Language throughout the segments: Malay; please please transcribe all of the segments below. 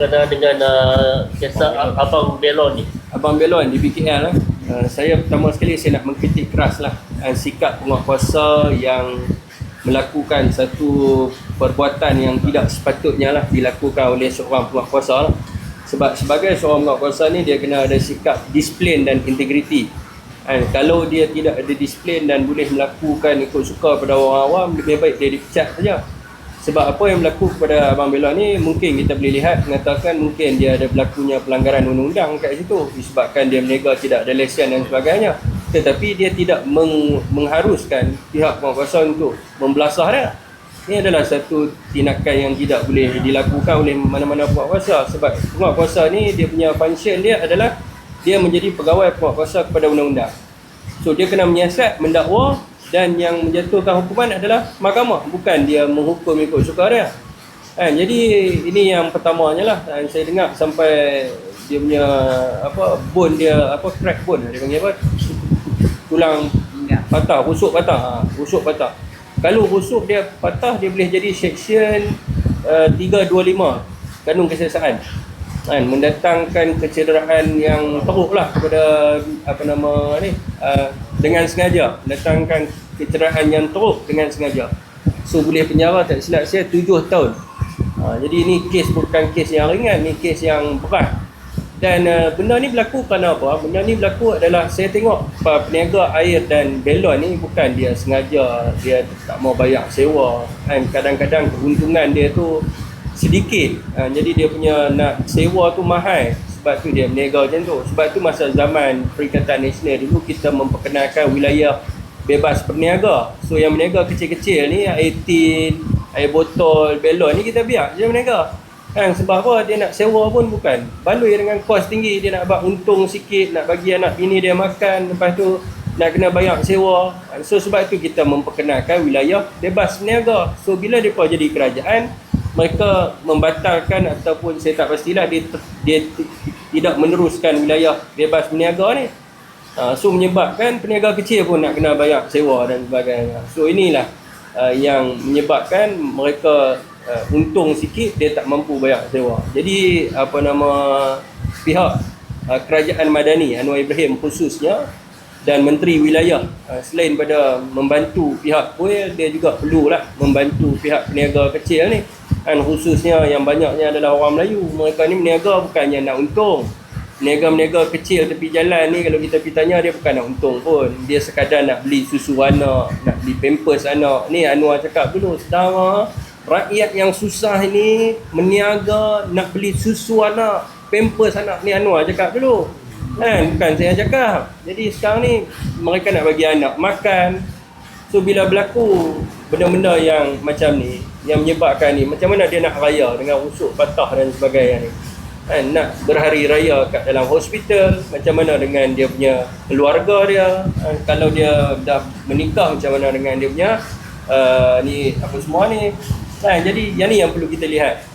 Kena dengan uh, kisah Abang Belon ni. Abang Belon di BKL lah. Uh, saya pertama sekali saya nak mengkritik keras lah uh, sikap penguatkuasa yang melakukan satu perbuatan yang tidak sepatutnya lah dilakukan oleh seorang penguatkuasa lah. Sebab sebagai seorang penguatkuasa ni dia kena ada sikap disiplin dan integriti. Uh, kalau dia tidak ada disiplin dan boleh melakukan ikut suka pada orang awam, lebih baik dia dipecat saja. Sebab apa yang berlaku kepada Abang Belon ni mungkin kita boleh lihat mengatakan mungkin dia ada berlakunya pelanggaran undang-undang kat situ disebabkan dia menega tidak ada lesen dan sebagainya. Tetapi dia tidak meng- mengharuskan pihak penguasa untuk membelasah dia. Ini adalah satu tindakan yang tidak boleh dilakukan oleh mana-mana penguasa sebab penguasa ni dia punya function dia adalah dia menjadi pegawai penguasa kepada undang-undang. So dia kena menyiasat, mendakwa dan yang menjatuhkan hukuman adalah mahkamah. Bukan dia menghukum ikut suka dia kan? Jadi ini yang pertamanya lah. Dan saya dengar sampai dia punya apa bone dia apa crack bone dia panggil apa? Tulang patah rusuk patah. Ha, rusuk patah. Kalau rusuk dia patah dia boleh jadi section uh, 325 kanun kesiasaan kan mendatangkan kecederaan yang teruk lah kepada apa nama ni uh, dengan sengaja. Mendatangkan kecederaan yang teruk dengan sengaja. So boleh penjara tak silap saya 7 tahun. Uh, jadi ini kes bukan kes yang ringan ni kes yang berat. Dan uh, benda ni berlaku kerana apa? Benda ni berlaku adalah saya tengok uh, peniaga air dan belon ni bukan dia sengaja dia tak mau bayar sewa. Kan kadang-kadang keuntungan dia tu sedikit. Ha, jadi dia punya nak sewa tu mahal. Sebab tu dia berniaga macam tu. Sebab tu masa zaman Perikatan Nasional dulu kita memperkenalkan wilayah bebas berniaga. So yang berniaga kecil-kecil ni air tin air botol belon ni kita biar je berniaga. Kan sebab apa? Dia nak sewa pun bukan. Baloi dengan kos tinggi dia nak buat untung sikit nak bagi anak bini dia makan. Lepas tu nak kena bayar sewa. So sebab tu kita memperkenalkan wilayah bebas berniaga. So bila mereka jadi kerajaan mereka membatalkan ataupun saya tak pastilah dia dia tidak meneruskan wilayah bebas berniaga ni. Uh, so menyebabkan peniaga kecil pun nak kena bayar sewa dan sebagainya. So inilah uh, yang menyebabkan mereka uh, untung sikit dia tak mampu bayar sewa. Jadi apa nama pihak uh, kerajaan Madani Anwar Ibrahim khususnya dan menteri wilayah selain pada membantu pihak kuil dia juga perlulah membantu pihak peniaga kecil ni kan khususnya yang banyaknya adalah orang Melayu. Mereka ni berniaga bukannya nak untung. Niaga-niaga kecil tepi jalan ni kalau kita pergi tanya dia bukan nak untung pun. Dia sekadar nak beli susu anak nak beli pampers anak. Ni Anwar cakap dulu sedara rakyat yang susah ini meniaga nak beli susu anak pampers anak. Ni Anwar cakap dulu. Kan bukan saya cakap. Jadi sekarang ni mereka nak bagi anak makan. So bila berlaku benda-benda yang macam ni yang menyebabkan ni. Macam mana dia nak raya dengan rusuk patah dan sebagainya ni? Kan nak berhari raya kat dalam hospital macam mana dengan dia punya keluarga dia? Kan? kalau dia dah menikah macam mana dengan dia punya uh, ni apa semua ni? Kan jadi yang ni yang perlu kita lihat.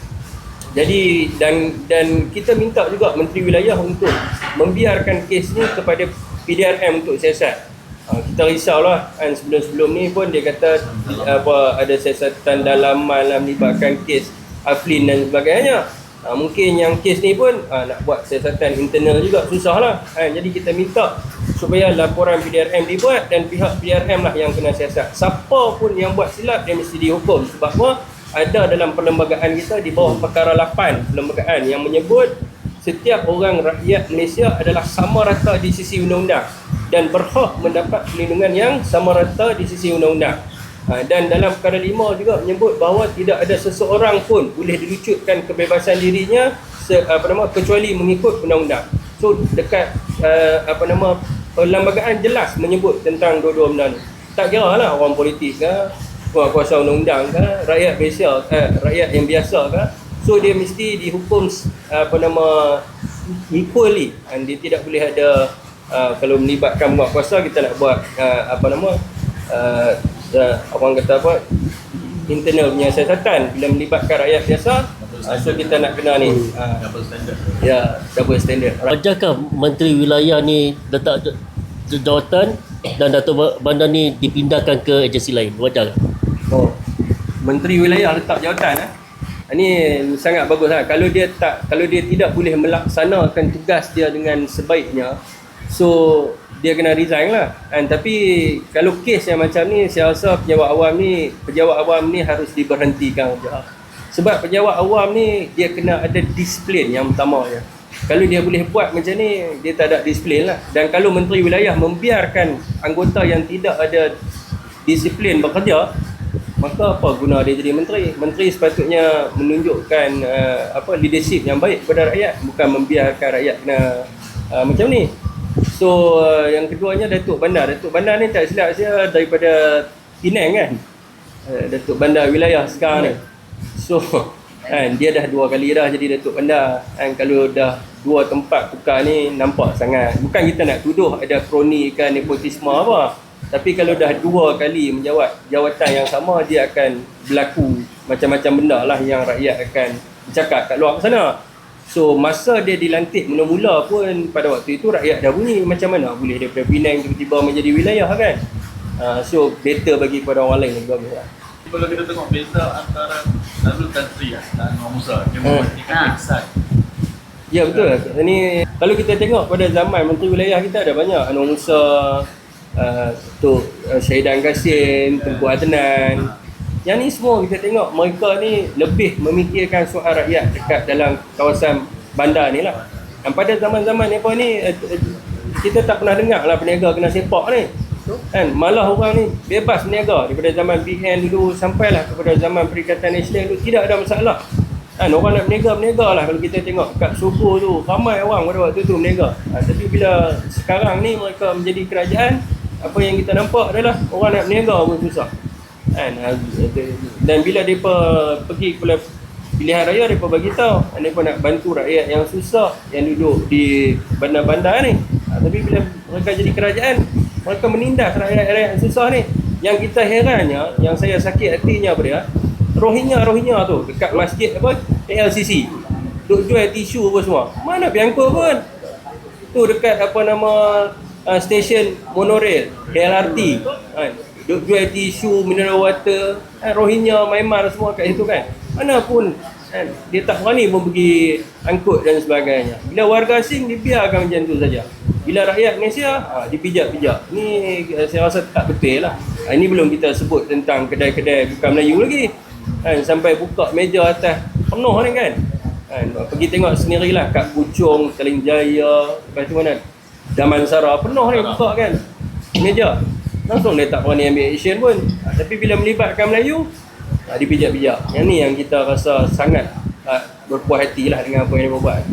Jadi dan dan kita minta juga menteri wilayah untuk membiarkan kes ni kepada PDRM untuk siasat uh, kita risaulah kan sebelum-sebelum ni pun dia kata apa ada siasatan dalaman lah melibatkan kes Aflin dan sebagainya Ha, mungkin yang kes ni pun ha, nak buat siasatan internal juga susah lah. Ha, jadi kita minta supaya laporan PDRM dibuat dan pihak PDRM lah yang kena siasat. Siapa pun yang buat silap dia mesti dihukum. Sebab apa? Ada dalam perlembagaan kita di bawah perkara 8 perlembagaan yang menyebut setiap orang rakyat Malaysia adalah sama rata di sisi undang-undang dan berhak mendapat perlindungan yang sama rata di sisi undang-undang. Ha, dan dalam perkara lima juga menyebut bahawa tidak ada seseorang pun boleh dilucutkan kebebasan dirinya se, apa nama kecuali mengikut undang-undang. So dekat uh, apa nama perlembagaan jelas menyebut tentang dua-dua benda ni. Tak kira lah orang politik ke, kuasa undang-undang ke, rakyat biasa eh, rakyat yang biasa ke. So dia mesti dihukum apa nama equally and dia tidak boleh ada uh, kalau melibatkan buat kuasa kita nak buat uh, apa nama uh, uh, orang kata apa internal punya siasatan. Bila melibatkan rakyat biasa uh, so kita nak kena ni. Uh, double standard. Ya double standard. Wajarkah Menteri Wilayah ni letak jawatan dan Datuk Bandar ni dipindahkan ke agensi lain? Wajar? oh menteri wilayah letak jawatan eh? Ini sangat bagus lah. Kalau dia tak, kalau dia tidak boleh melaksanakan tugas dia dengan sebaiknya, so dia kena resign lah. Kan? Tapi kalau kes yang macam ni, saya rasa pejabat awam ni, pejabat awam ni harus diberhentikan je. Sebab pejabat awam ni dia kena ada disiplin yang utama je. Kalau dia boleh buat macam ni, dia tak ada disiplin lah. Dan kalau menteri wilayah membiarkan anggota yang tidak ada disiplin bekerja, maka apa guna dia jadi menteri? Menteri sepatutnya menunjukkan uh, apa leadership yang baik kepada rakyat, bukan membiarkan rakyat kena uh, macam ni. So uh, yang keduanya Datuk Bandar. Datuk Bandar ni tak silap saya daripada Penang kan. Uh, Datuk Bandar wilayah sekarang ni. So kan dia dah dua kali dah jadi Datuk Bandar. Kan kalau dah dua tempat tukar ni nampak sangat. Bukan kita nak tuduh ada kroni kan nepotisme apa. Tapi kalau dah dua kali menjawat jawatan yang sama dia akan berlaku macam-macam benda lah yang rakyat akan bercakap kat luar sana. So masa dia dilantik mula-mula pun pada waktu itu rakyat dah bunyi macam mana boleh daripada Penang tiba-tiba menjadi wilayah kan. Uh, so better bagi kepada orang lain lebih bagus lah. Kalau kita tengok beza antara Nazrul Tan Sri lah dan Anwar Musa Dia Hmm. kesan Ya betul. Ini kalau kita tengok pada zaman menteri wilayah kita ada banyak Anwar Musa, uh, Tok uh, Syahidan Kasim, Tunku Adnan. Yang ni semua kita tengok mereka ni lebih memikirkan soal rakyat dekat dalam kawasan bandar ni lah. Dan pada zaman-zaman apa ni eh, eh, kita tak pernah dengar lah peniaga kena sepak ni. Kan malah orang ni bebas berniaga daripada zaman BN dulu sampailah kepada zaman Perikatan Nasional dulu tidak ada masalah. Kan orang nak berniaga berniaga lah kalau kita tengok kat subuh tu ramai orang pada waktu tu berniaga. Ha, tapi bila sekarang ni mereka menjadi kerajaan apa yang kita nampak adalah orang nak berniaga pun susah. Kan dan bila depa pergi kepada pilihan raya depa bagi tahu depa nak bantu rakyat yang susah yang duduk di bandar-bandar ni. Ha, tapi bila mereka jadi kerajaan mereka menindas rakyat-rakyat yang susah ni. Yang kita herannya, yang saya sakit hatinya apa dia? Rohingya-Rohingya tu dekat masjid apa? ALCC. Duk jual tisu apa semua. Mana biangko pun? Tu dekat apa nama uh, stesen monorail, LRT. Kan? Duk jual tisu, mineral water, kan? Rohingya, Myanmar semua kat situ kan. Mana pun kan? dia tak berani pun pergi angkut dan sebagainya. Bila warga asing dibiarkan macam tu saja. Bila rakyat Malaysia ha, dipijak-pijak. Ni eh, saya rasa tak betul lah. Ha, ini belum kita sebut tentang kedai-kedai bukan Melayu lagi. Kan, sampai buka meja atas penuh ni kan. kan pergi tengok sendirilah kat Puchong, Taling Jaya, lepas tu mana? Damansara penuh ni buka kan. Meja. Langsung dia tak berani ambil action pun. Ha, tapi bila melibatkan Melayu, ha, dipijak-pijak. Yang ni yang kita rasa sangat ha, berpuas hati lah dengan apa yang dia buat.